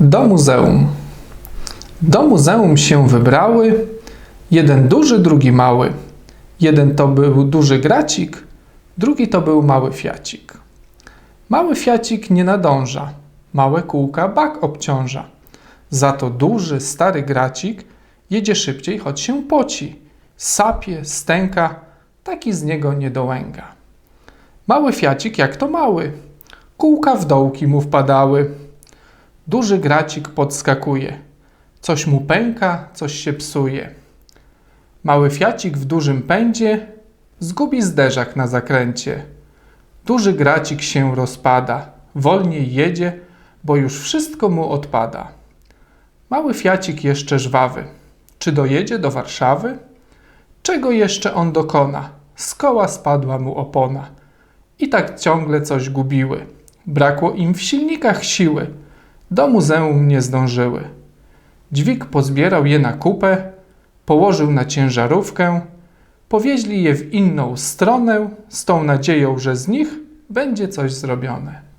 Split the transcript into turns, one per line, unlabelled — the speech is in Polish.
Do muzeum. Do muzeum się wybrały jeden duży, drugi mały. Jeden to był duży gracik, drugi to był mały fiacik. Mały fiacik nie nadąża, małe kółka bak obciąża. Za to duży, stary gracik jedzie szybciej, choć się poci. Sapie, stęka, taki z niego nie dołęga. Mały fiacik jak to mały, kółka w dołki mu wpadały. Duży gracik podskakuje. Coś mu pęka, coś się psuje. Mały fiacik w dużym pędzie zgubi zderzak na zakręcie. Duży gracik się rozpada, wolniej jedzie, bo już wszystko mu odpada. Mały fiacik jeszcze żwawy. Czy dojedzie do Warszawy? Czego jeszcze on dokona? Z koła spadła mu opona. I tak ciągle coś gubiły. Brakło im w silnikach siły. Do muzeum nie zdążyły. Dźwig pozbierał je na kupę, położył na ciężarówkę, powieźli je w inną stronę, z tą nadzieją, że z nich będzie coś zrobione.